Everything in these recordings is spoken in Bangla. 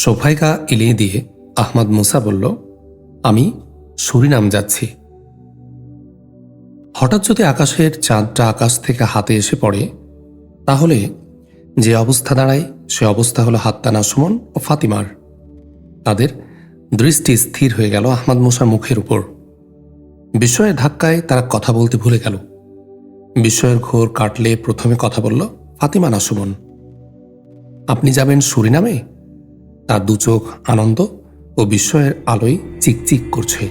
সোফাইকা এলিয়ে দিয়ে আহমদ মুসা বলল, আমি সুরিনাম যাচ্ছি। হঠাৎ যদি আকাশের চাঁদটা আকাশ থেকে হাতে এসে পড়ে, তাহলে যে অবস্থা দাঁড়ায়, সে অবস্থা হলো হাত্তা নাসুমন ও ফাতিমার। তাদের দৃষ্টি স্থির হয়ে গেল আহমদ মুসার মুখের উপর। বিস্ময়ের ধাক্কায় তারা কথা বলতে ভুলে গেল। বিস্ময়ের ঘোর কাটলে প্রথমে কথা বলল, ফাতিমা না সুমন, আপনি যাবেন সুরিনামে? তার দু চোখ আনন্দ ও বিস্ময়ের আলোয় চিকচিক করছে।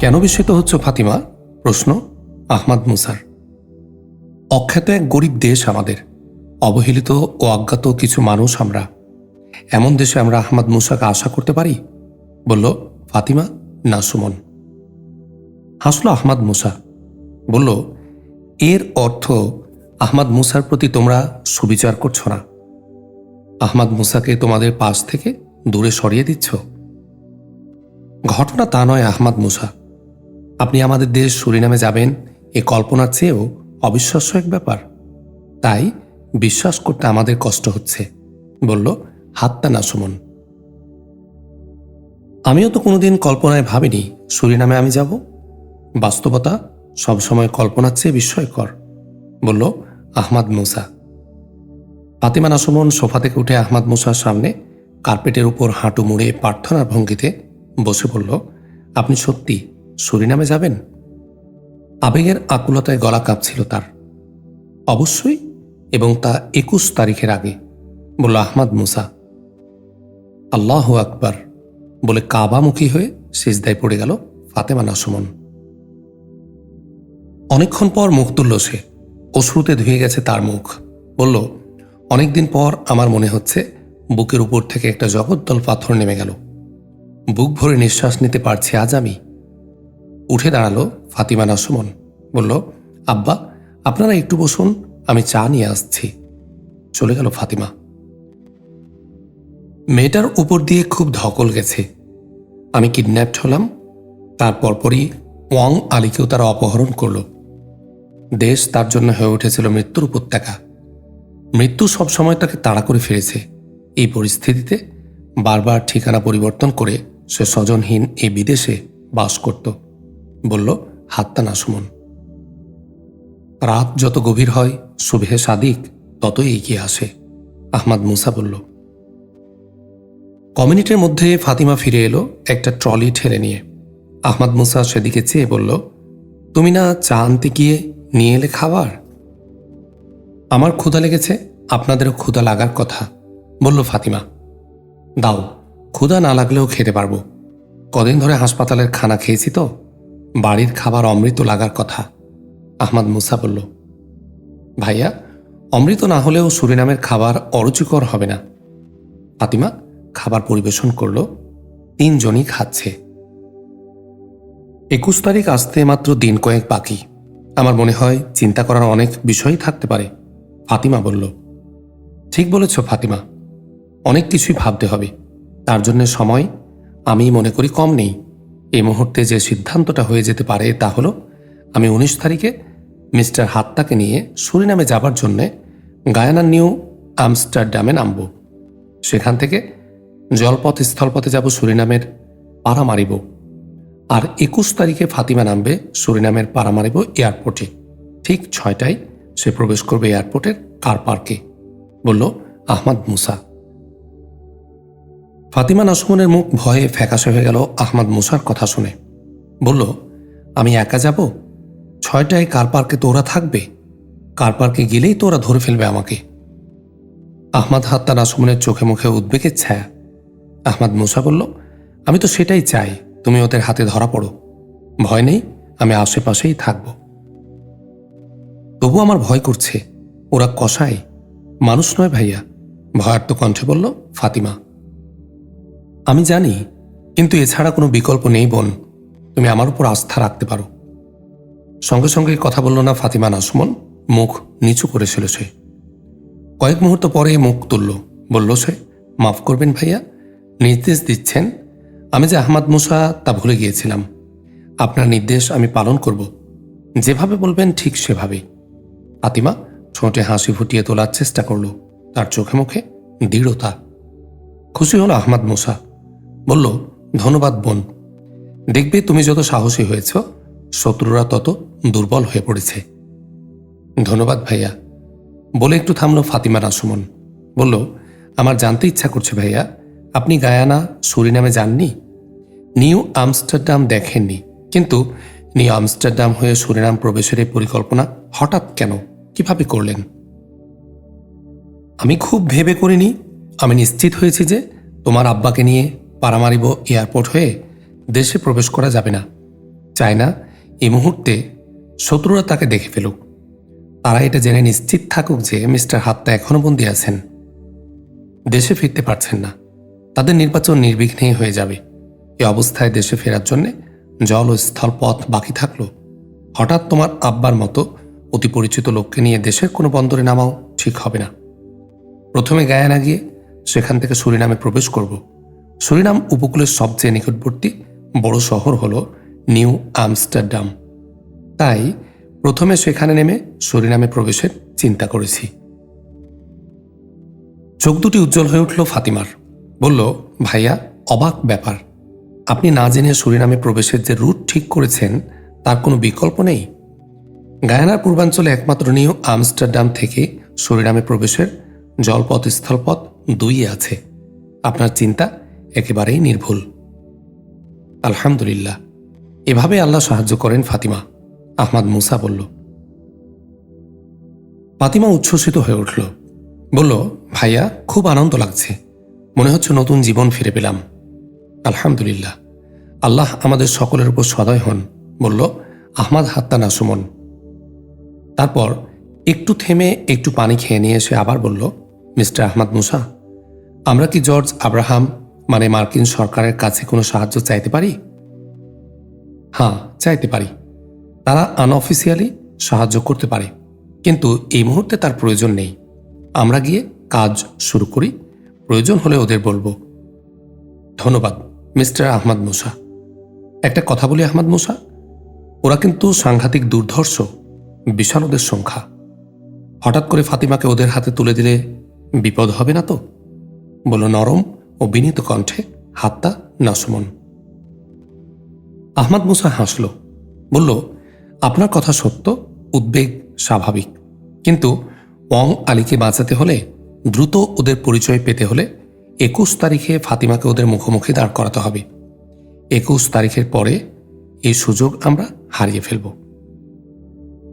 কেন বিস্মিত হচ্ছ ফাতিমা? প্রশ্ন আহমাদ মুসার। অখ্যাত এক গরিব দেশ আমাদের। অবহেলিত ও অজ্ঞাত কিছু মানুষ আমরা। এমন দেশে আমরা আহমদ মুসাকে আশা করতে পারি? বলল, ফাতিমা, না, সুমন। হাসল আহমদ মুসা। বলল, এর অর্থ আহমদ মুসার প্রতি তোমরা সুবিচার করছ না। আহমাদ মুসাকে তোমাদের পাশ থেকে দূরে সরিয়ে দিচ্ছ। ঘটনা তা নয় আহমাদ মুসা। আপনি আমাদের দেশ সুরিনামে যাবেন, এ কল্পনার চেয়েও অবিশ্বাস্য এক ব্যাপার। তাই বিশ্বাস করতে আমাদের কষ্ট হচ্ছে, বলল হাত্তা না সুমন আমিও তো কোনোদিন কল্পনায় ভাবিনি সুরিনামে আমি যাব। বাস্তবতা সবসময় কল্পনার চেয়ে বিস্ময়কর, বলল আহমাদ মুসা। ফাতিমা নাসমন সোফা থেকে উঠে আহমাদ মুসার সামনে কার্পেটের উপর হাঁটু মুড়ে প্রার্থনার ভঙ্গিতে বসে বলল, আপনি সত্যি সুরিনামে যাবেন? আবেগের আকুলতায় গলা কাঁপছিল তার। অবশ্যই, এবং তা একুশ তারিখের আগে, বলল আহমাদ মুসা। আল্লাহ আকবার, বলে কাবামুখী হয়ে সিজদায় পড়ে গেল ফাতেমা নাসমন। অনেকক্ষণ পর মুখ তুলল সে। অশ্রুতে ধুয়ে গেছে তার মুখ। বলল, অনেকদিন পর আমার মনে হচ্ছে বুকের উপর থেকে একটা জগদ্দল পাথর নেমে গেল। বুক ভরে নিঃশ্বাস নিতে পারছি আজ আমি। উঠে দাঁড়াল ফাতিমা নাসমন। বলল, আব্বা, আপনারা একটু বসুন, আমি চা নিয়ে আসছি। চলে গেল ফাতিমা। মেয়েটার উপর দিয়ে খুব ধকল গেছে। আমি কিডন্যাপড হলাম তার পরপরই ওয়াং আলীকেও তারা অপহরণ করল। দেশ তার জন্য হয়ে উঠেছিল মৃত্যুর উপত্যকা। মৃত্যু সবসময় তাকে তাড়া করে ফিরেছে। এই পরিস্থিতিতে বারবার ঠিকানা পরিবর্তন করে সে স্বজনহীন এই বিদেশে বাস করত। বলল, হাত্তা নাসমন রাত যত গভীর হয়, সুবেহে সাদিক, ততই এগিয়ে আসে। আহমাদ মুসা বলল। কমিউনিটির মধ্যে ফাতিমা ফিরে এলো একটা ট্রলি ঠেলে নিয়ে। আহমাদ মুসা সেদিকে চেয়ে বলল, তুমি না চা আনতে গিয়ে নিয়ে এলে খাবার? আমার ক্ষুধা লেগেছে, আপনাদেরও ক্ষুধা লাগার কথা, বলল ফাতিমা। দাও, ক্ষুধা না লাগলেও খেতে পারব। কদিন ধরে হাসপাতালের খানা খেয়েছি তো, বাড়ির খাবার অমৃত লাগার কথা, আহমাদ মুসা বলল। ভাইয়া, অমৃত না হলেও সুরিনামের খাবার অরুচিকর হবে না। ফাতিমা খাবার পরিবেশন করল, তিনজনই খাচ্ছে। একুশ তারিখ আসতে মাত্র দিন কয়েক বাকি। আমার মনে হয় চিন্তা করার অনেক বিষয়ই থাকতে পারে। ফাতিমা বলল, ঠিক বলেছ, ফাতিমা। অনেক কিছুই ভাবতে হবে। তার জন্য সময় আমি মনে করি কম নেই। এই মুহূর্তে যে সিদ্ধান্তটা হয়ে যেতে পারে তা হলো, আমি উনিশ তারিখে মিস্টার হাত্তাকে নিয়ে সুরিনামে যাবার জন্যে গায়ানার নিউ আমস্টারডামে নামব। সেখান থেকে জলপথ স্থলপথে যাব সুরিনামের পারামারিব আর একুশ তারিখে ফাতিমা নামবে সুরিনামের পারামারিব এয়ারপোর্টে। ঠিক ছয়টায় সে প্রবেশ করবে এয়ারপোর্টের কার পার্কে, বলল আহমদ মুসা। ফাতিমা নাসমনের মুখ ভয়ে ফ্যাকাশে হয়ে গেল আহমদ মুসার কথা শুনে। বলল, আমি একা যাব? ছয়টায় কার পার্কে তোরা থাকবে? কার পার্কে গেলেই তোরা ধরে ফেলবে আমাকে। আহমদ হাত্তা নাসমনের চোখে মুখে উদ্বেগের ছায়া। আহমদ মুসা বলল, আমি তো সেটাই চাই। তুমি ওদের হাতে ধরা পড়ো। ভয় নেই, আমি আশেপাশেই থাকব। তবু আমার ভয় করছে, ওরা কষায় মানুষ নয় ভাইয়া, ভয়ার্ত কণ্ঠে বলল, ফাতিমা। আমি জানি, কিন্তু এছাড়া কোনো বিকল্প নেই বোন, তুমি আমার উপর আস্থা রাখতে পারো। সঙ্গে সঙ্গে কথা বলল না ফাতিমা নাসমন মুখ নিচু করেছিল সে কয়েক মুহূর্ত পরে মুখ তুলল, বলল সে, মাফ করবেন ভাইয়া, নির্দেশ দিচ্ছেন আমি যে আহমদ মুসা তা ভুলে গিয়েছিলাম। আপনার নির্দেশ আমি পালন করব। যেভাবে বলবেন ঠিক সেভাবে। আতিমা ছোটে হাসি ফুটিয়ে তোলার চেষ্টা করল। তার চোখে মুখে দৃঢ়তা। খুশি হল আহমাদ মুসা। বলল, ধন্যবাদ বোন। দেখবে তুমি যত সাহসী হয়েছ, শত্রুরা তত দুর্বল হয়ে পড়েছে। ধন্যবাদ ভাইয়া। বলে একটু থামলো ফাতিমা রাসুমন বলল, আমার জানতে ইচ্ছা করছে ভাইয়া আপনি গায়ানা সুরিনামে যাননি নিউ আমস্টারডাম দেখেননি। কিন্তু নিউ আমস্টারডাম হয়ে সুরিনাম প্রবেশের এই পরিকল্পনা হঠাৎ কেন? কীভাবে করলেন? আমি খুব ভেবে করিনি। আমি নিশ্চিত হয়েছি যে তোমার আব্বাকে নিয়ে পারামারিব এয়ারপোর্ট হয়ে দেশে প্রবেশ করা যাবে না। চাই না এই মুহূর্তে শত্রুরা তাকে দেখে ফেলুক। তারা এটা জেনে নিশ্চিত থাকুক যে মিস্টার হাত্তা এখনও বন্দী আছেন। দেশে ফিরতে পারছেন না। তাদের নির্বাচন নির্বিঘ্নেই হয়ে যাবে। এ অবস্থায় দেশে ফেরার জন্যে জল ও স্থল পথ বাকি থাকল। হঠাৎ তোমার আব্বার মতো অতি পরিচিত লোককে নিয়ে দেশের কোনো বন্দরে নামাও ঠিক হবে না। প্রথমে গায়ানা গিয়ে সেখান থেকে সুরিনামে প্রবেশ করব। সুরিনাম উপকূলের সবচেয়ে নিকটবর্তী বড় শহর হল নিউ আমস্টারডাম। তাই প্রথমে সেখানে নেমে সুরিনামে প্রবেশের চিন্তা করেছি। চোখ দুটি উজ্জ্বল হয়ে উঠল ফাতিমার। বলল, ভাইয়া, অবাক ব্যাপার। আপনি না জেনে সুরিনামে প্রবেশের যে রুট ঠিক করেছেন, তার কোনো বিকল্প নেই? গায়ানার পূর্বাঞ্চলে একমাত্র নিউ আমস্টারডাম থেকে সুরিনামে প্রবেশের জলপথ স্থলপথ দুই আছে। আপনার চিন্তা একেবারেই নির্ভুল। আলহামদুলিল্লাহ। এভাবে আল্লাহ সাহায্য করেন ফাতিমা, আহমাদ মুসা বলল। ফাতিমা উচ্ছ্বসিত হয়ে উঠল। বলল, ভাইয়া, খুব আনন্দ লাগছে। মনে হচ্ছে নতুন জীবন ফিরে পেলাম। আলহামদুলিল্লাহ। আল্লাহ আমাদের সকলের উপর সদয় হন, বলল, আহমাদ হাত্তা নাসুমন। তারপর একটু থেমে একটু পানি খেয়ে নিয়ে এসে আবার বলল, মিস্টার আহমদ মুসা, আমরা কি জর্জ আব্রাহাম মানে মার্কিন সরকারের কাছে কোনো সাহায্য চাইতে পারি? হ্যাঁ চাইতে পারি। তারা আনঅফিসিয়ালি সাহায্য করতে পারে, কিন্তু এই মুহূর্তে তার প্রয়োজন নেই। আমরা গিয়ে কাজ শুরু করি প্রয়োজন হলে ওদের বলব। ধন্যবাদ, মিস্টার আহমদ মুসা। একটা কথা বলি, আহমদ মুসা। ওরা কিন্তু সাংঘাতিক দুর্ধর্ষ, বিশাল ওদের সংখ্যা। হঠাৎ করে ফাতিমাকে ওদের হাতে তুলে দিলে বিপদ হবে না তো? বলল নরম ও বিনীত কণ্ঠে হাত্তা নাসমন আহমদ মুসা হাসল, বলল, আপনার কথা সত্য, উদ্বেগ স্বাভাবিক। কিন্তু ওয়াং আলীকে বাঁচাতে হলে দ্রুত ওদের পরিচয় পেতে হলে একুশ তারিখে ফাতিমাকে ওদের মুখোমুখি দাঁড় করাতে হবে। একুশ তারিখের পরে এই সুযোগ আমরা হারিয়ে ফেলব।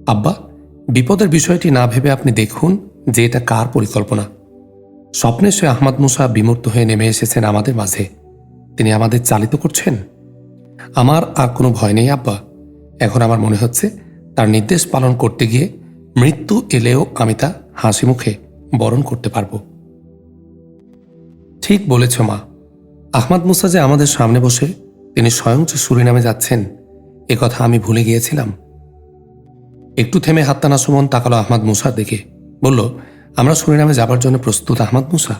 আব্বা, বিপদের বিষয়টি না ভেবে আপনি দেখুন যে এটা কার পরিকল্পনা। স্বপ্নে সে আহমদ মুসা বিমূর্ত হয়ে নেমে এসেছেন আমাদের মাঝে। তিনি আমাদের চালিত করছেন। আমার আর কোনো ভয় নেই আব্বা। এখন আমার মনে হচ্ছে তার নির্দেশ পালন করতে গিয়ে মৃত্যু এলেও আমি তা হাসি মুখে বরণ করতে পারব। ঠিক বলেছ মা। আহমদ মুসা যে আমাদের সামনে বসে তিনি স্বয়ং যে সুরিনামে যাচ্ছেন, এ কথা আমি ভুলে গিয়েছিলাম। একটু থেমে হাত্তানা সুমন তাকালো আহমদ মুসার দিকে। বলল, আমরা সুরিনামে যাবার জন্য প্রস্তুত আহমদ মুসা?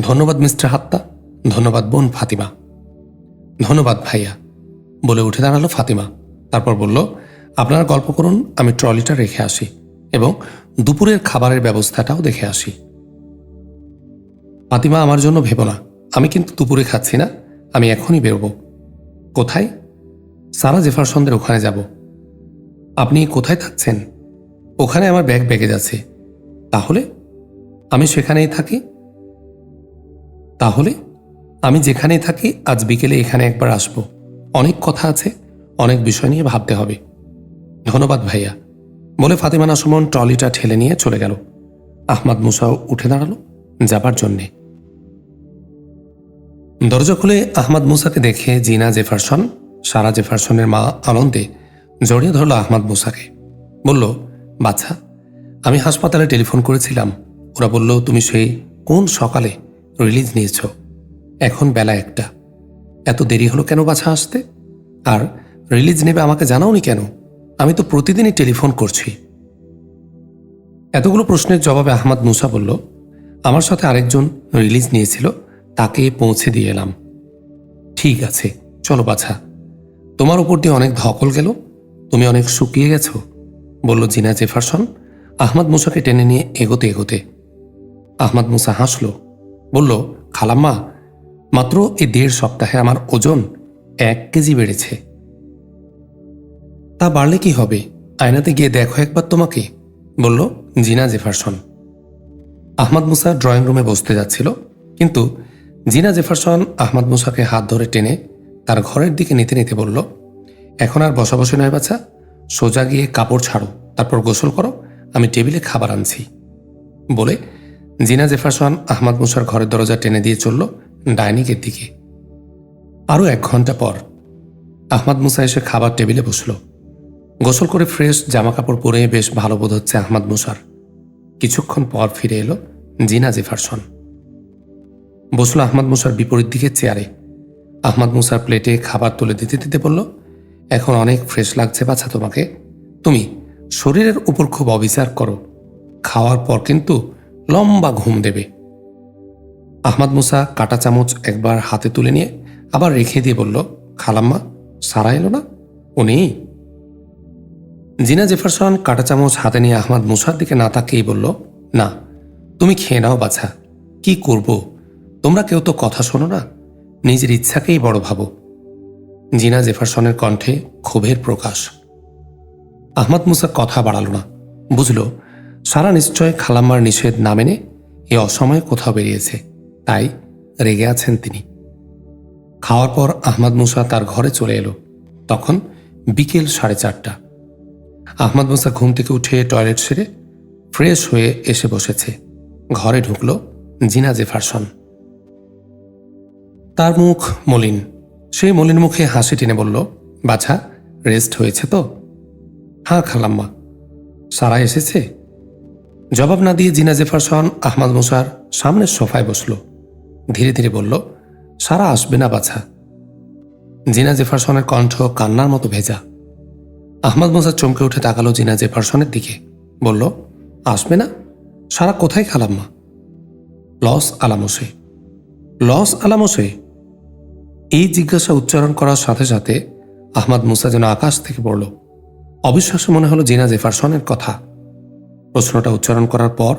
ধন্যবাদ, মিস্টার হাত্তা। ধন্যবাদ, বোন ফাতিমা। ধন্যবাদ, ভাইয়া, বলে উঠে দাঁড়াল ফাতিমা। তারপর বলল, আপনারা গল্প করুন, আমি ট্রলিটা রেখে আসি। এবং দুপুরের খাবারের ব্যবস্থাটাও দেখে আসি। ফাতিমা আমার জন্য ভেবো না, আমি কিন্তু দুপুরে খাচ্ছি না, আমি এখনই বেরোব। কোথায়? সারা জেফারসনদের ওখানে যাব। আপনি কোথায় থাকছেন? ওখানে আমার ব্যাগ বেগে যাচ্ছে। তাহলে? আমি সেখানেই থাকি? তাহলে? আমি যেখানেই থাকি, আজ বিকেলে এখানে একবার আসব। অনেক কথা আছে, অনেক বিষয় নিয়ে ভাবতে হবে। ধন্যবাদ ভাইয়া। বলে ফাতিমানা সুমন ট্রলিটা ঠেলে নিয়ে চলে গেল। আহমাদ মুসাও উঠে দাঁড়াল যাবার জন্যে। দরজা খুলে আহমদ মুসাকে দেখে জিনা জেফারসন, সারা জেফারসনের মা আনন্দে জড়িয়ে ধরল আহমদ মুসাকে। বলল, বাচ্চা, আমি হাসপাতালে টেলিফোন করেছিলাম। ওরা বলল, তুমি সেই কোন সকালে রিলিজ নিয়েছ? এখন বেলা একটা। এত দেরি হলো কেন বাছা আসতে? আর রিলিজ নেবে আমাকে জানাওনি কেন? আমি তো প্রতিদিনই টেলিফোন করছি। এতগুলো প্রশ্নের জবাবে আহমদ মুসা বলল, আমার সাথে আরেকজন রিলিজ নিয়েছিল, তাকে পৌঁছে দিয়ে এলাম। ঠিক আছে, চলো বাছা। তোমার উপর দিয়ে অনেক ধকল গেল, তুমি অনেক শুকিয়ে গেছো, বলল জিনা জেফারসন। আহমদ মুসাকে টেনে নিয়ে এগোতে এগোতে আহমদ মুসা হাসল, বলল, খালাম্মা, মাত্র এই দেড় সপ্তাহে আমার ওজন এক কেজি বেড়েছে। তা বাড়লে কি হবে? আয়নাতে গিয়ে দেখো একবার তোমাকে, বলল জিনা জেফারসন। আহমদ মুসা ড্রয়িং রুমে বসতে যাচ্ছিল, কিন্তু জিনা জেফারসন আহমদ মুসাকে হাত ধরে টেনে তার ঘরের দিকে নিতে নিতে বলল, এখন আর বসা বসে নয় বাচ্চা সোজা গিয়ে কাপড় ছাড়ো, তারপর গোসল করো, আমি টেবিলে খাবার আনছি। বলে জিনা জেফারসন আহমদ মুসার ঘরের দরজা টেনে দিয়ে চলল ডাইনিংয়ের দিকে। আরও এক ঘণ্টা পর আহমদ মুসা এসে খাবার টেবিলে বসল। গোসল করে ফ্রেশ জামা কাপড় পরে বেশ ভালো বোধ হচ্ছে আহমদ মুসার। কিছুক্ষণ পর ফিরে এলো জিনা জেফারসন। বসল আহমদ মুসার বিপরীত দিকে চেয়ারে। আহমদ মুসার প্লেটে খাবার তুলে দিতে দিতে বলল, এখন অনেক ফ্রেশ লাগছে বাছা তোমাকে। তুমি শরীরের উপর খুব অবিচার করো। খাওয়ার পর কিন্তু লম্বা ঘুম দেবে। আহমদ মুসা কাটা চামচ একবার হাতে তুলে নিয়ে আবার রেখে দিয়ে বলল, খালাম্মা, সারা এলো না? নেই জিনা জেফারসন কাটা চামচ হাতে নিয়ে আহমদ মুসার দিকে না তাকিয়েই বলল, না, তুমি খেয়ে নাও বাছা। কি করব? তোমরা কেউ তো কথা শোনো না। নিজের ইচ্ছাকেই বড় ভাবো। জিনা জেফারসনের কণ্ঠে ক্ষোভের প্রকাশ। আহমদ মুসা কথা বাড়াল না। বুঝল, সারা নিশ্চয় খালাম্মার নিষেধ না মেনে এ অসময়ে কোথাও বেরিয়েছে। তাই রেগে আছেন তিনি। খাওয়ার পর আহমদ মুসা তার ঘরে চলে এলো। তখন বিকেল সাড়ে চারটা। আহমদ মুসা ঘুম থেকে উঠে টয়লেট সেরে ফ্রেশ হয়ে এসে বসেছে। ঘরে ঢুকল জিনা জেফারসন তার মুখ মলিন। সেই মলিন মুখে হাসি টেনে বলল, বাছা, রেস্ট হয়েছে তো? হ্যাঁ খালাম্মা। সারা এসেছে? জবাব না দিয়ে জিনা জেফারসন আহমদ মুসার সামনের সোফায় বসল। ধীরে ধীরে বলল, সারা আসবে না, বাছা। জিনা জেফারসনের কণ্ঠ কান্নার মতো ভেজা। আহমদ মুসা চমকে উঠে তাকালো জিনা জেফারসনের দিকে। বলল, আসবে না? সারা কোথায় খালাম্মা লস আলামোসে। লস আলামোসে? এই জিজ্ঞাসা উচ্চারণ করার সাথে সাথে আহমদ মুসা যেন আকাশ থেকে পড়ল। অবিশ্বাস্য মনে হলো জিনা জেফারসনের কথা। প্রশ্নটা উচ্চারণ করার পর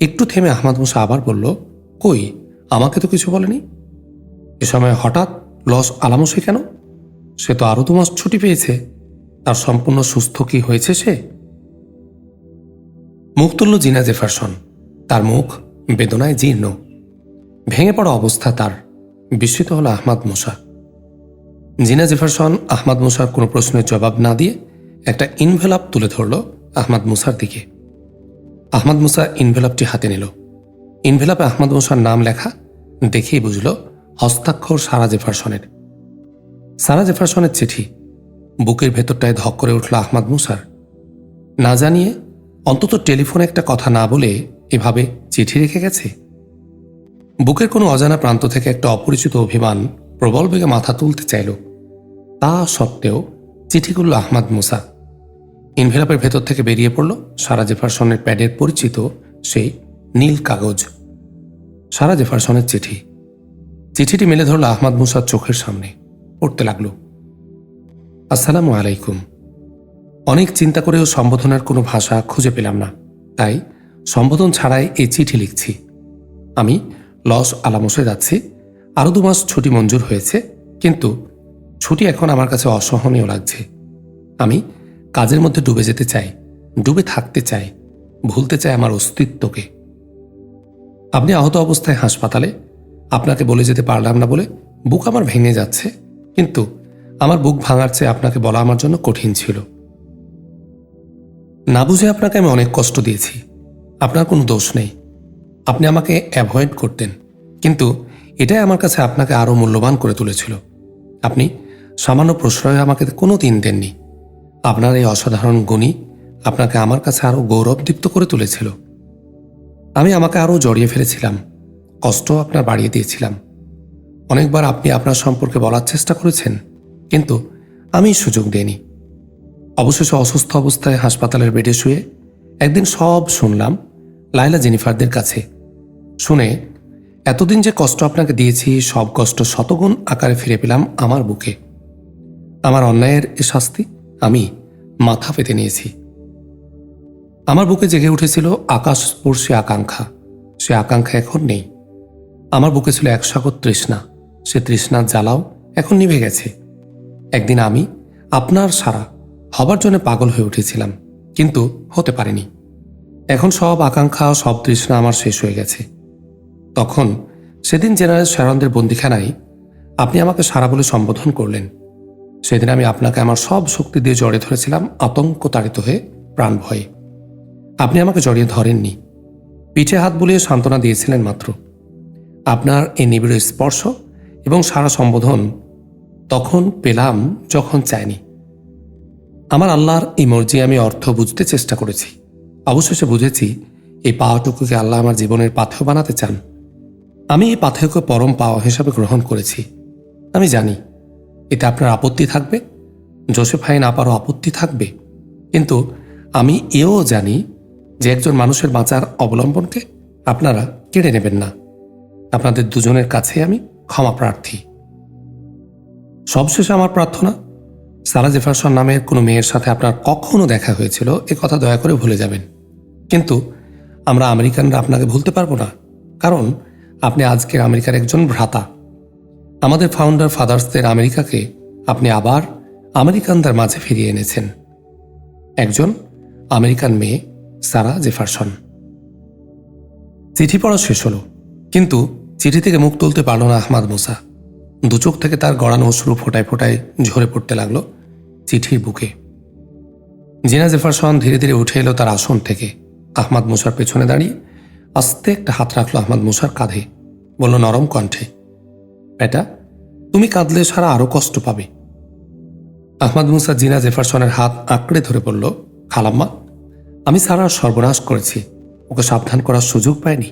একটু থেমে আহমদ মুসা আবার বলল, কই, আমাকে তো কিছু বলেনি? এ সময় হঠাৎ লস আলামোসে কেন? সে তো আরও দু মাস ছুটি পেয়েছে। তার সম্পূর্ণ সুস্থ কি হয়েছে সে? মুখ তুলল জিনা জেফারসন। তার মুখ বেদনায় জীর্ণ। ভেঙে পড়া অবস্থা তার। বিস্মিত হল আহমাদ মুসা। জিনা জেফারসন আহমাদ মুসার কোনো প্রশ্নের জবাব না দিয়ে একটা ইনভেলাপ তুলে ধরল আহমাদ মুসার দিকে। আহমাদ মুসা ইনভেলাপটি হাতে নিল। ইনভেলাপে আহমাদ মুসার নাম লেখা দেখেই বুঝল হস্তাক্ষর সারা জেফারসনের। সারা জেফারসনের চিঠি বুকের ভেতরটায় ধক করে উঠল আহমাদ মুসার। না জানিয়ে অন্তত টেলিফোনে একটা কথা না বলে এভাবে চিঠি রেখে গেছে? বুকের কোনো অজানা প্রান্ত থেকে একটা অপরিচিত অভিমান প্রবল বেগে মাথা তুলতে চাইল। তা সত্ত্বেও চিঠি করল আহমাদ মুসা। ইনভেলাপের ভেতর থেকে বেরিয়ে পড়ল সারা জেফারসনের প্যাডের পরিচিত সেই নীল কাগজ। সারা জেফারসনের চিঠি। চিঠিটি মেলে ধরল আহমাদ মুসার চোখের সামনে। পড়তে লাগল। আসসালামু আলাইকুম। অনেক চিন্তা করেও সম্বোধনের কোনো ভাষা খুঁজে পেলাম না। তাই সম্বোধন ছাড়াই এই চিঠি লিখছি। আমি লস আলামসে যাচ্ছি। আরও দু মাস ছুটি মঞ্জুর হয়েছে, কিন্তু ছুটি এখন আমার কাছে অসহনীয় লাগছে। আমি কাজের মধ্যে ডুবে যেতে চাই, ডুবে থাকতে চাই, ভুলতে চাই আমার অস্তিত্বকে। আপনি আহত অবস্থায় হাসপাতালে, আপনাকে বলে যেতে পারলাম না বলে বুক আমার ভেঙে যাচ্ছে, কিন্তু আমার বুক ভাঙার চেয়ে আপনাকে বলা আমার জন্য কঠিন ছিল। না বুঝে আপনাকে আমি অনেক কষ্ট দিয়েছি। আপনার কোনো দোষ নেই। আপনি আমাকে অ্যাভয়েড করতেন। কিন্তু এটাই আমার কাছে আপনাকে আরও মূল্যবান করে তুলেছিল। আপনি সামান্য প্রশ্রয় আমাকে কোনো দিন দেননি। আপনার এই অসাধারণ গুণই আপনাকে আমার কাছে আরও গৌরবদীপ্ত করে তুলেছিল। আমি আমাকে আরও জড়িয়ে ফেলেছিলাম। কষ্ট আপনার বাড়িয়ে দিয়েছিলাম। অনেকবার আপনি আপনার সম্পর্কে বলার চেষ্টা করেছেন। কিন্তু আমি সুযোগ দেইনি। অবশেষে অসুস্থ অবস্থায় হাসপাতালের বেডে শুয়ে একদিন সব শুনলাম লাইলা জেনিফারদের কাছে। শুনে, এতদিন যে কষ্ট আপনাকে দিয়েছি, সব কষ্ট শতগুণ আকারে ফিরে পেলাম আমার বুকে। আমার অন্যায়ের এ শাস্তি আমি মাথা পেতে নিয়েছি। আমার বুকে জেগে উঠেছিল আকাশস্পর্শী আকাঙ্ক্ষা। সে আকাঙ্ক্ষা এখন নেই। আমার বুকে ছিল এক সাগর তৃষ্ণা। সে তৃষ্ণার জ্বালাও এখন নিভে গেছে। একদিন আমি, আপনার সারা, হবার জন্য পাগল হয়ে উঠেছিলাম, কিন্তু হতে পারেনি। এখন সব আকাঙ্ক্ষা, সব তৃষ্ণা আমার শেষ হয়ে গেছে। তখন সেদিন জেনারেল শারনদের বন্দিখানায় আপনি আমাকে সারা বলে সম্বোধন করলেন। সেদিন আমি আপনাকে আমার সব শক্তি দিয়ে জড়িয়ে ধরেছিলাম আতঙ্ক তাড়িত হয়ে প্রাণ ভয়ে। আপনি আমাকে জড়িয়ে ধরেননি। পিঠে হাত বুলিয়ে সান্ত্বনা দিয়েছিলেন মাত্র। আপনার এই নিবিড় স্পর্শ এবং সারা সম্বোধন তখন পেলাম যখন চাইনি। আমার আল্লাহর এই মর্জি আমি অর্থ বুঝতে চেষ্টা করেছি। অবশেষে বুঝেছি, এই পাওয়াটুকুকে আল্লাহ আমার জীবনের পাথেয় বানাতে চান। আমি এই পাথেয়কে পরম পাওয়া হিসাবে গ্রহণ করেছি। আমি জানি, এতে আপনার আপত্তি থাকবে। জোসেফাইন আপারও আপত্তি থাকবে। কিন্তু আমি এও জানি যে একজন মানুষের বাঁচার অবলম্বনকে আপনারা কেড়ে নেবেন না। আপনাদের দুজনের কাছে আমি ক্ষমা প্রার্থী। সবশেষে আমার প্রার্থনা, সারা জেফারসন নামের কোনো মেয়ের সাথে আপনার কখনো দেখা হয়েছিল, এ কথা দয়া করে ভুলে যাবেন। কিন্তু আমরা আমেরিকানরা আপনাকে ভুলতে পারব না, কারণ আপনি আজকের আমেরিকার একজন ভ্রাতা। আমাদের ফাউন্ডার ফাদার্সদের আমেরিকাকে আপনি আবার আমেরিকানদের মাঝে ফিরিয়ে এনেছেন। একজন আমেরিকান মেয়ে, সারা জেফারসন। চিঠি পড়া শেষ হলো, কিন্তু চিঠি থেকে মুখ তুলতে পারল না আহমাদ মুসা। দু চোখ থেকে তার গড়ানো অশ্রু ফোটায় ফোটায় ঝরে পড়তে লাগল চিঠির বুকে। জিনা জেফারসন ধীরে ধীরে উঠে এলো তার আসন থেকে। আহমাদ মুসার পেছনে দাঁড়িয়ে আস্তে একটা হাত রাখল আহমাদ মুসার কাঁধে। বলল, নরম কণ্ঠে। বেটা, তুমি কাঁদলে সারা আরও কষ্ট পাবে আহমাদ মুসা জিনা জেফারসনের হাত আঁকড়ে ধরে বলল, খালাম্মা, আমি সারার সর্বনাশ করেছি। ওকে সাবধান করার সুযোগ পাইনি।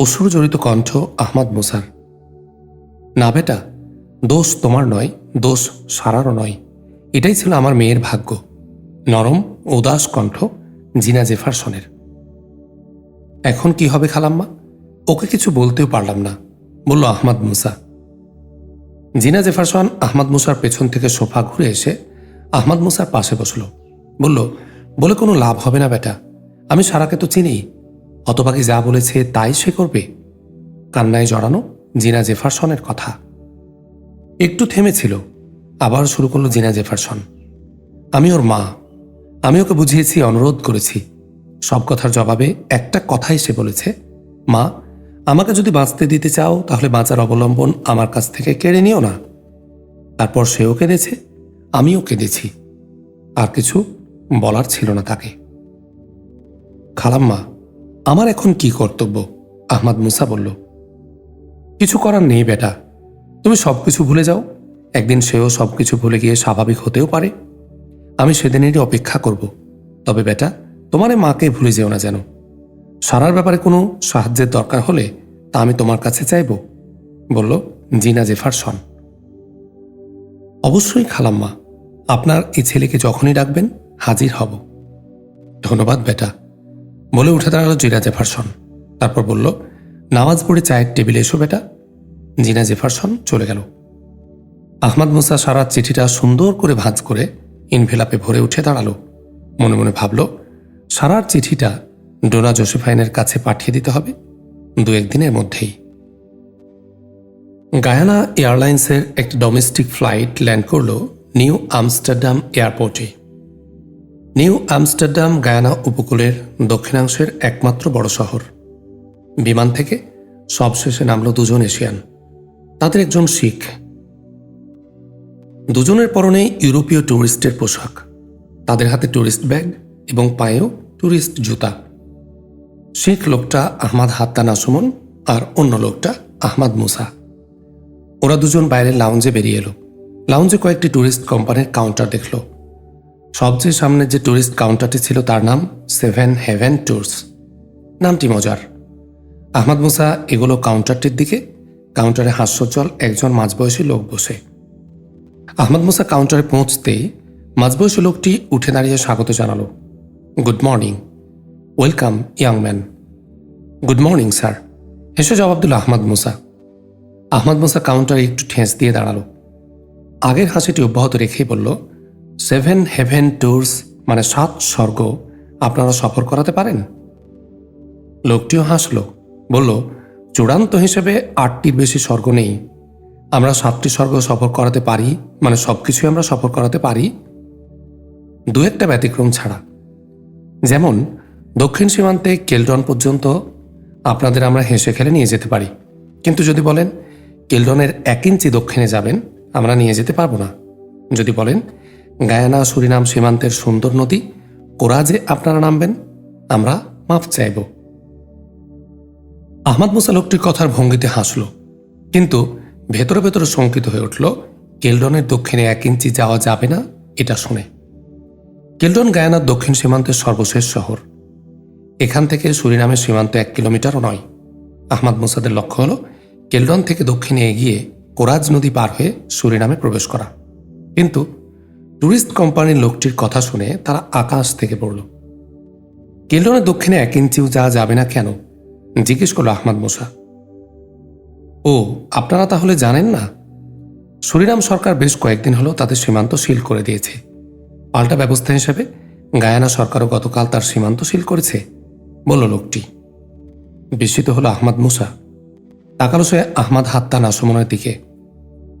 অসুর জড়িত কণ্ঠ আহমদ মুসার। না বেটা, দোষ তোমার নয়, দোষ সারারও নয়। এটাই ছিল আমার মেয়ের ভাগ্য। নরম, উদাস কণ্ঠ জিনা জেফারসনের। এখন কি হবে খালাম্মা? ওকে কিছু বলতেও পারলাম না, বলল আহমদ মুসা। জিনা জেফারসন আহমদ মুসার পেছন থেকে সোফা ঘুরে এসে আহমদ মুসার পাশে বসল। বলল, বলে কোনো লাভ হবে না বেটা, আমি সারাকে তো চিনি হতবাকি যা বলেছে তাই সে করবে। কান্নায় জড়ানো জিনা জেফারসনের কথা। একটু থেমেছিল, আবার শুরু করল জিনা জেফারসন। আমি ওর মা। আমি ওকে বুঝিয়েছি, অনুরোধ করেছি। সব কথার জবাবে একটা কথাই সে বলেছে, মা, আমাকে যদি বাঁচতে দিতে চাও, তাহলে বাঁচার অবলম্বন আমার কাছ থেকে কেড়ে নিও না। তারপর সেও কেঁদেছে, আমিও কেঁদেছি। আর কিছু বলার ছিল না তাকে। খালাম্মা, আমার এখন কি কর্তব্য? আহমাদ মুসা বলল। কিছু করার নেই বেটা। তুমি সবকিছু ভুলে যাও। একদিন সেও সবকিছু ভুলে গিয়ে স্বাভাবিক হতেও পারে। আমি সেদিনেরই অপেক্ষা করব। তবে বেটা, তোমার মাকে ভুলে যেও না যেন। সারার ব্যাপারে কোনো সাহায্যের দরকার হলে তা আমি তোমার কাছে চাইব, বলল জিনা জেফারসন অবশ্যই খালাম্মা, আপনার এই ছেলেকে যখনই ডাকবেন হাজির হব। ধন্যবাদ বেটা, বলে উঠে দাঁড়াল জিনা জেফারসন তারপর বলল নামাজ পড়ে চায়ের টেবিলে এসো বেটা। জিনা জেফারসন চলে গেল। আহমদ মুসা সারা চিঠিটা সুন্দর করে ভাঁজ করে ইনভেলাপে ভরে উঠে দাঁড়াল। মনে মনে ভাবল, সারার চিঠিটা ডোনা জোসেফাইনের কাছে পাঠিয়ে দিতে হবে দু একদিনের মধ্যেই। গায়ানা এয়ারলাইন্সের একটি ডোমেস্টিক ফ্লাইট ল্যান্ড করল নিউ আমস্টারডাম এয়ারপোর্টে। নিউ আমস্টারডাম গায়ানা উপকূলের দক্ষিণাংশের একমাত্র বড় শহর। বিমান থেকে সবশেষে নামল দুজন এশিয়ান। তাদের একজন শিখ। দুজনের পরনে ইউরোপীয় ট্যুরিস্টের পোশাক। তাদের হাতে ট্যুরিস্ট ব্যাগ এবং পায়েও ট্যুরিস্ট জুতা। শিখ লোকটা আহমাদ হাত্তা নাসুমন আর অন্য লোকটা আহমাদ মুসা। ওরা দুজন বাইরে লাউঞ্জে বেরিয়ে এলো। লাউঞ্জে কয়েকটি ট্যুরিস্ট কোম্পানির কাউন্টার দেখল। সবচেয়ে সামনে যে ট্যুরিস্ট কাউন্টারটি ছিল তার নাম সেভেন হেভেন ট্যুরস। নামটি মজার। আহমদ মুসা এগুলো কাউন্টারটির দিকে কাউন্টারে হাস্যজ্জ্বল একজন মাঝবয়সী লোক বসে। আহমদ মুসা কাউন্টারে পৌঁছতেই মাঝবয়সী লোকটি উঠে দাঁড়িয়ে স্বাগত জানালো। Good morning, welcome, young man. Good morning, sir. হেসে জবাব দিল আহমদ মুসা। আহমদ মুসা কাউন্টারে একটু ঠেঁস দিয়ে দাঁড়াল। আগের হাসিটি অব্যাহত রেখেই বলল সেভেন হেভেন ট্যুরস মানে সাত স্বর্গ, আপনারা সফর করাতে পারেন? লোকটিও হাসল। বলল, চূড়ান্ত হিসেবে আটটির বেশি স্বর্গ নেই। আমরা সাতটি স্বর্গ সফর করাতে পারি? মানে সব কিছুই আমরা সফর করাতে পারি? দু একটা ব্যতিক্রম ছাড়া। যেমন, দক্ষিণ সীমান্তে কেলডন পর্যন্ত আপনাদের আমরা হেসে খেলে নিয়ে যেতে পারি। কিন্তু যদি বলেন, কেলডনের এক ইঞ্চি দক্ষিণে যাবেন, আমরা নিয়ে যেতে পারব না। যদি বলেন, গায়ানা সুরিনাম সীমান্তের সুন্দর নদী কোরাজে আপনারা নামবেন, আমরা মাফ চাইব। আহমদ মুসা লোকটির কথার ভঙ্গিতে হাসল, কিন্তু ভেতরে ভেতরে শঙ্কিত হয়ে উঠল, কেলডনের দক্ষিণে এক ইঞ্চি যাওয়া যাবে না, এটা শুনে। কেলডন গায়ানার দক্ষিণ সীমান্তের সর্বশেষ শহর। এখান থেকে সুরিনামের সীমান্ত এক কিলোমিটারও নয়। আহমদ মুসাদের লক্ষ্য হল, কেলডন থেকে দক্ষিণে এগিয়ে কোরাজ নদী পার হয়ে সুরিনামে প্রবেশ করা। কিন্তু ট্যুরিস্ট কোম্পানির লোকটির কথা শুনে তারা আকাশ থেকে পড়ল। কেলডনের দক্ষিণে এক ইঞ্চিও যাওয়া যাবে না কেন? জিজ্ঞেস করল আহমদ মুসা, ও, আপনারা তাহলে জানেন না? সুরিনাম সরকার বেশ কয়েকদিন হলো তাদের সীমান্ত সিল করে দিয়েছে। পাল্টা ব্যবস্থা হিসেবে গায়ানা সরকারও গতকাল তার সীমান্ত সিল করেছে, বলল লোকটি। বিস্মিত হলো আহমদ মুসা। তাকালো সে আহমদ হাত্তা নাসমনের দিকে।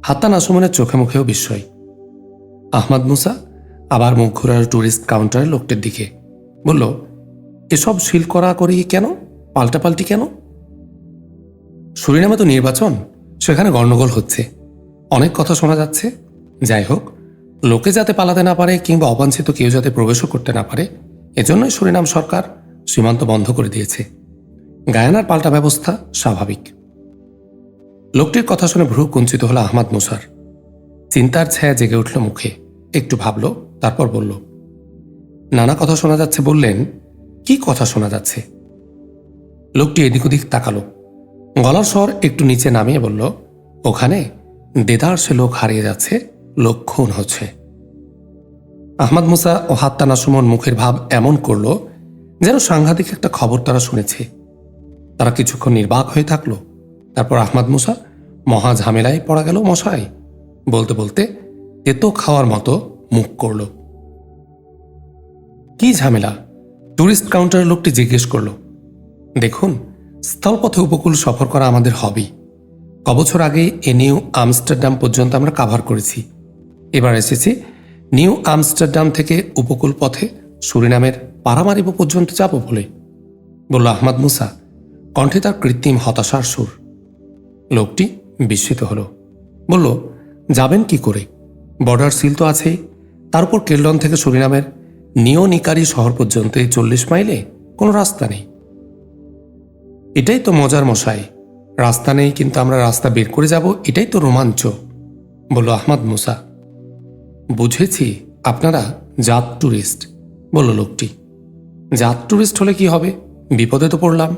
হাত্তা নাসমনের চোখে মুখেও বিস্ময়। আহমদ মুসা আবার মুখ ঘুরার ট্যুরিস্ট কাউন্টারের লোকটির দিকে। বলল, এসব সিল করা করি কেন? পাল্টাপাল্টি কেন? সুরিনামে তো নির্বাচন, সেখানে গণ্ডগোল হচ্ছে। অনেক কথা শোনা যাচ্ছে। যাই হোক, লোকে যাতে পালাতে না পারে কিংবা অবাঞ্ছিত কেউ যাতে প্রবেশও করতে না পারে, এজন্যই সুরিনাম সরকার সীমান্ত বন্ধ করে দিয়েছে। গায়ানার পাল্টা ব্যবস্থা স্বাভাবিক। লোকটির কথা শুনে ভ্রু কুঞ্চিত হলো আহমাদ মুসার। চিন্তার ছায়া জেগে উঠল মুখে। একটু ভাবল, তারপর বলল, নানা কথা শোনা যাচ্ছে বললেন, কি কথা শোনা যাচ্ছে? লোকটি এদিক ওদিক তাকালো। গলার স্বর একটু নিচে নামিয়ে বলল, ওখানে দেদার সে লোক হারিয়ে যাচ্ছে, লোক খুন হচ্ছে। আহমদ মুসা ও হাত্তানা সুমন মুখের ভাব এমন করল যেন সাংঘাতিক একটা খবর তারা শুনেছে। তারা কিছুক্ষণ নির্বাক হয়ে থাকল। তারপর আহমদ মুসা মহা ঝামেলায় পড়া গেল মশাই বলতে বলতে তেতো খাওয়ার মতো মুখ করল। কি ঝামেলা? ট্যুরিস্ট কাউন্টারের লোকটি জিজ্ঞেস করল। দেখুন, স্থলপথে উপকূল সফর করা আমাদের হবি কবছর আগে এ নিউ আমস্টারডাম পর্যন্ত আমরা কাভার করেছি। এবার এসেছি নিউ আমস্টারডাম থেকে উপকূল পথে সুরিনামের পারামারিব পর্যন্ত যাব বলে। বলল আহমদ মুসা, কণ্ঠে তার কৃত্রিম হতাশার সুর। লোকটি বিস্মিত হল। বলল, যাবেন কি করে? বর্ডার সিল তো আছেই। তার উপর কেলডন থেকে সুরিনামের নিওনিকারি শহর পর্যন্ত এই চল্লিশ মাইলে কোনো রাস্তা নেই। এটাই তো মজার মশাই। রাস্তা নেই কিন্তু আমরা রাস্তা বের করে যাব, এটাই তো রোমাঞ্চ, বলল আহমদ মুসা। বুঝেছি, আপনারা জাত ট্যুরিস্ট বলল লোকটি। জাত ট্যুরিস্ট হলে কি হবে? বিপদে তো পড়লাম।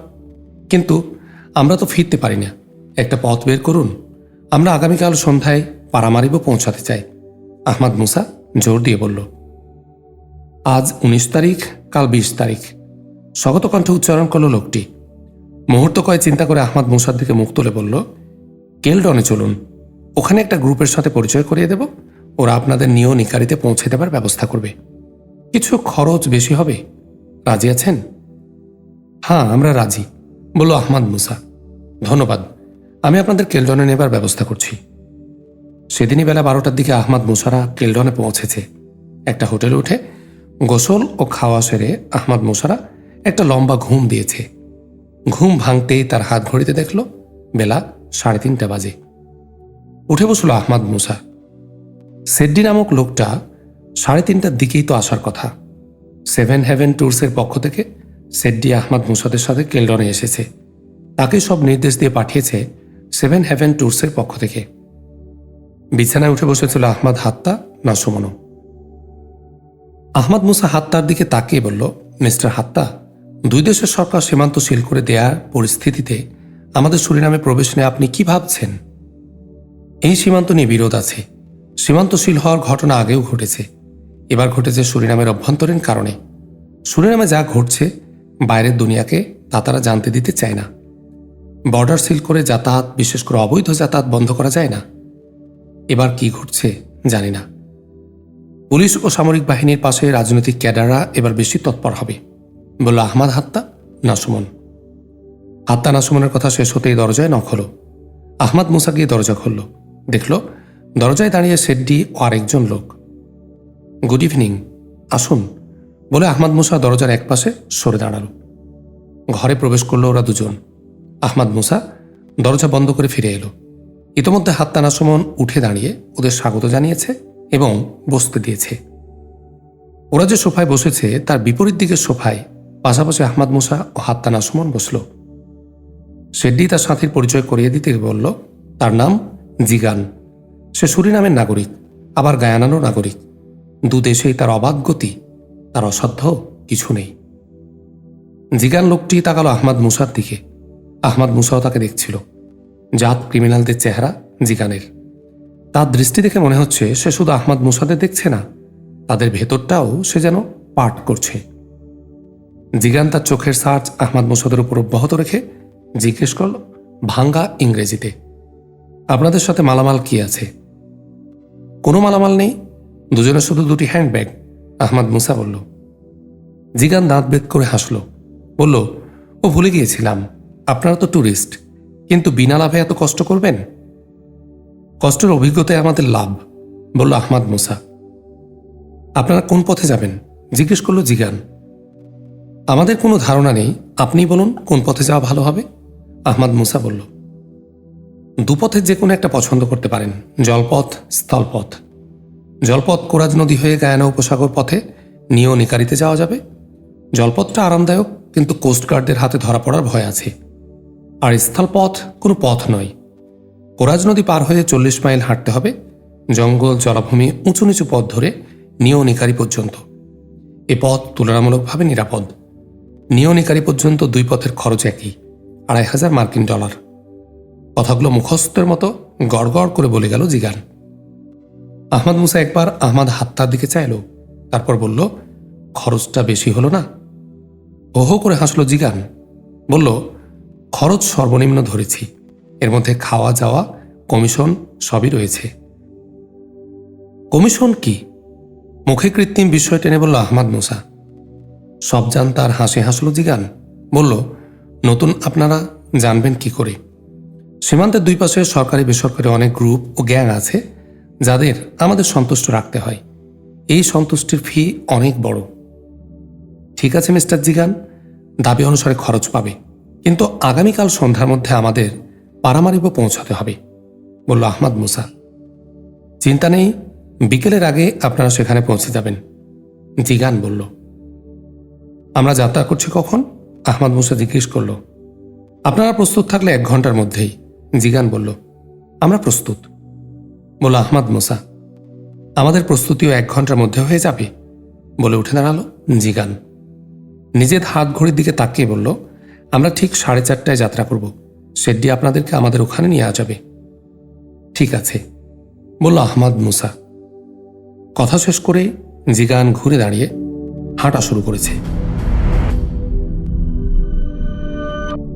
কিন্তু আমরা তো ফিরতে পারি না। একটা পথ বের করুন। আমরা আগামীকাল সন্ধ্যায় পারামারিব পৌঁছাতে চাই। আহমদ মুসা জোর দিয়ে বলল, আজ উনিশ তারিখ, কাল বিশ তারিখ। স্বগত কণ্ঠে উচ্চারণ করল লোকটি। মুহূর্ত কয় চিন্তা করে আহমদ মুসার দিকে মুখ তুলে বলল, কেলডনে চলুন। ওখানে একটা গ্রুপের সাথে পরিচয় করিয়ে দেব। ওরা আপনাদের নিয় নিকারিতে পৌঁছে দেবার ব্যবস্থা করবে। কিছু খরচ বেশি হবে। রাজি আছেন? হ্যাঁ আমরা রাজি, বলল আহমদ মুসা। ধন্যবাদ। আমি আপনাদের কেলডনে নেবার ব্যবস্থা করছি। সেদিনই বেলা বারোটার দিকে আহমদ মুসারা কেলডনে পৌঁছেছে। একটা হোটেলে উঠে গোসল ও খাওয়া সেরে আহমদ মুসারা একটা লম্বা ঘুম দিয়েছে। ঘুম ভাঙতেই তার হাত ঘড়িতে দেখল বেলা সাড়ে তিনটা বাজে। উঠে বসল আহমদ মুসা। সেড্ডি নামক লোকটা সাড়ে তিনটার দিকেই তো আসার কথা। সেভেন হেভেন ট্যুরসের পক্ষ থেকে সেড্ডি আহমদ মুসাদের সাথে কেলডনে এসেছে। তাকে সব নির্দেশ দিয়ে পাঠিয়েছে সেভেন হেভেন ট্যুরসের পক্ষ থেকে। বিছানায় উঠে বসেছিল আহমদ হাত্তা না সুমনো আহমদ মুসা হাত্তার দিকে তাকিয়ে বলল, মিস্টার হাত্তা দুই দেশের সরকার সীমান্ত সিল করে দেওয়ার পরিস্থিতিতে আমাদের সুরিনামে প্রবেশ নিয়ে আপনি কি ভাবছেন? এই সীমান্ত নিয়ে বিরোধ আছে। সীমান্ত সিল হওয়ার ঘটনা আগেও ঘটেছে। এবার ঘটেছে সুরিনামের অভ্যন্তরীণ কারণে। সুরিনামে যা ঘটছে, বাইরের দুনিয়াকে তা তারা জানতে দিতে চায় না। বর্ডার সিল করে যাতায়াত, বিশেষ করে অবৈধ যাতায়াত বন্ধ করা যায় না। এবার কি ঘটছে, জানি না। পুলিশ ও সামরিক বাহিনীর পাশে রাজনৈতিক ক্যাডাররা এবার বেশি তৎপর হবে। বলল, আহমাদ হাত্তা, নাসমন। হাত্তা নাসমনের কথা শেষ হতেই দরজায় নখ হলো। আহমাদ মুসা গিয়ে দরজা খুলল। দেখল, দরজায় দাঁড়িয়ে সেড্ডি ও আরেকজন লোক। গুড ইভিনিং, আসুন। বলে আহমাদ মুসা দরজার একপাশে সরে দাঁড়াল। ঘরে প্রবেশ করল ওরা দুজন। আহমাদ মুসা দরজা বন্ধ করে ফিরে এলো। ইতোমধ্যে হাত্তা না সুমন উঠে দাঁড়িয়ে ওদের স্বাগত জানিয়েছে এবং বসতে দিয়েছে। ওরা যে সোফায় বসেছে, তার বিপরীত দিকের সোফায় পাশাপাশি আহমাদ মুসা ও হাত্তা নাসমন বসল। শেড্ডি তার সাথীর পরিচয় করিয়ে দিতে বলল, তার নাম জিগান। সে সুরিনামের নাগরিক, আবার গায়ানারও নাগরিক। দু দেশেই তার অবাধ গতি, তার অসাধ্য কিছু নেই। জিগান লোকটি তাকালো আহমাদ মুসার দিকে। আহমাদ মুসাও তাকে দেখছিল। জাত ক্রিমিনালদের চেহারা জিগানের। তার দৃষ্টি দেখে মনে হচ্ছে সে শুধু আহমাদ মুসাদের দেখছে না, তাদের ভেতরটাও সে যেন পাঠ করছে। জিগান তার চোখের সার্চ আহমাদ মুসাদের উপর অব্যাহত রেখে জিজ্ঞেস করল, ভাঙ্গা ইংরেজিতে, আপনাদের সাথে মালামাল কি আছে? কোনো মালামাল নেই, দুজনে শুধু দুটি হ্যান্ডব্যাগ, আহমাদ মুসা বলল। জিগান দাঁত বেদ করে হাসল, বলল, ও ভুলে গিয়েছিলাম, আপনারা তো ট্যুরিস্ট কিন্তু বিনা লাভে এত কষ্ট করবেন? কষ্টের অভিজ্ঞতায় আমাদের লাভ, বলল আহমাদ মুসা। আপনারা কোন পথে যাবেন? জিজ্ঞেস করল জিগান। আমাদের কোনো ধারণা নেই। আপনি বলুন, কোন পথে যাওয়া ভালো হবে? আহমাদ মুসা বলল দুপথের যে কোনো একটা পছন্দ করতে পারেন। জলপথ, স্থলপথ। জলপথ কোরাজ নদী হয়ে গায়ানা উপসাগর পথে নিয় নিকারিতে যাওয়া যাবে। জলপথটা আরামদায়ক, কিন্তু কোস্টগার্ডদের হাতে ধরা পড়ার ভয় আছে। আর স্থলপথ কোনো পথ নয়। কোরাজ নদী পার হয়ে চল্লিশ মাইল হাঁটতে হবে। জঙ্গল জলাভূমি উঁচু নিচু পথ ধরে নিয় নিকারি পর্যন্ত। এ পথ তুলনামূলকভাবে নিরাপদ। নিয় নিকারি পর্যন্ত দুই পথের খরচ একই, আড়াই হাজার মার্কিন ডলার। কথাগুলো মুখস্থের মতো গড়গড় করে বলে গেল জিগান। আহমদ মুসা একবার আহমদ হাত্তার দিকে চাইল, তারপর বলল, খরচটা বেশি হলো না? হো করে হাসলো জিগান, বলল, খরচ সর্বনিম্ন ধরেছি, এর মধ্যে খাওয়া, যাওয়া, কমিশন সবই রয়েছে। কমিশন কি? মুখে কৃত্রিম বিষয় টেনে বলল আহমাদ মুসা। সব জান তার হাসি হাসলো জিগান। বলল, নতুন আপনারা জানবেন কি করে? সীমান্তের দুই পাশে সরকারি বেসরকারি অনেক গ্রুপ ও গ্যাং আছে, যাদের আমাদের সন্তুষ্ট রাখতে হয়। এই সন্তুষ্টির ফি অনেক বড়। ঠিক আছে, মিস্টার জিগান, দাবি অনুসারে খরচ পাবে, কিন্তু আগামীকাল সন্ধ্যার মধ্যে আমাদের পারামারিব পৌঁছাতে হবে, বলল আহমাদ মুসা। চিন্তা নেই, বিকেলের আগে আপনারা সেখানে পৌঁছে যাবেন, জিগান বলল। আমরা যাত্রা করছি কখন? আহমাদ মুসা জিজ্ঞেস করল, আপনারা প্রস্তুত থাকলে এক ঘণ্টার মধ্যেই। জিগান বলল, আমরা প্রস্তুত। বলল, আহমাদ মুসা, আমাদের প্রস্তুতিও এক ঘণ্টার মধ্যে হয়ে যাবে। বলে উঠে দাঁড়াল জিগান। নিজের হাত ঘড়ির দিকে তাকিয়ে বলল, আমরা ঠিক সাড়ে চারটায় যাত্রা করব। সেড্ডি আপনাদেরকে আমাদের ওখানে নিয়ে যাবে। ঠিক আছে, বলল আহমাদ মুসা। কথা শেষ করে জিগান ঘুরে দাঁড়িয়ে হাঁটা শুরু করেছে।